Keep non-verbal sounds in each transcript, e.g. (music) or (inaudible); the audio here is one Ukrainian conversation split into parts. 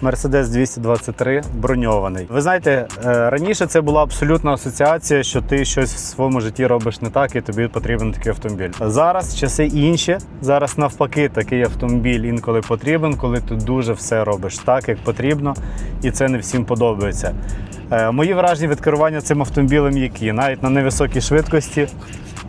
Мерседес 223 броньований. Ви знаєте, е, раніше це була абсолютна асоціація, що ти щось в своєму житті робиш не так, і тобі потрібен такий автомобіль. Зараз часи інші. Зараз навпаки, такий автомобіль інколи потрібен, коли ти дуже все робиш так, як потрібно, і це не всім подобається. Е, Мої враження від керування цим автомобілем які навіть на невисокій швидкості.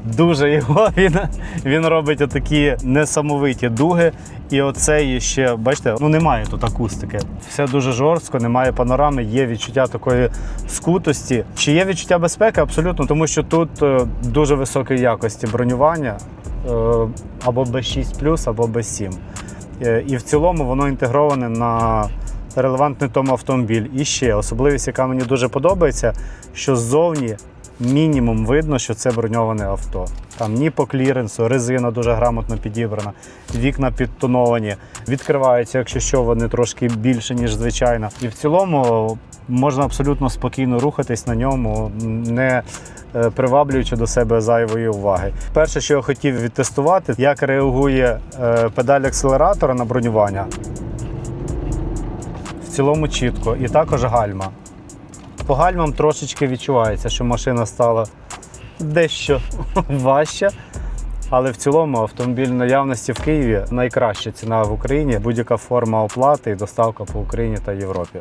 Дуже його (laughs) він, він робить отакі несамовиті дуги. І оцей ще, бачите, ну немає тут акустики. Все дуже жорстко, немає панорами, є відчуття такої скутості. Чи є відчуття безпеки? Абсолютно, тому що тут е, дуже високої якості бронювання е, або B6, або B7. Е, І в цілому воно інтегроване на релевантний тому автомобіль. І ще особливість, яка мені дуже подобається, що ззовні мінімум видно, що це броньоване авто. Там ні по кліренсу, резина дуже грамотно підібрана, вікна підтоновані, відкриваються, якщо що, вони трошки більше, ніж звичайно. І в цілому можна абсолютно спокійно рухатись на ньому, не е, приваблюючи до себе зайвої уваги. Перше, що я хотів відтестувати, як реагує е, педаль акселератора на бронювання. В цілому чітко, і також гальма. По гальмам трошечки відчувається, що машина стала дещо (laughs) важча. Але в цілому автомобіль наявності в Києві найкраща ціна в Україні, будь-яка форма оплати і доставка по Україні та Європі.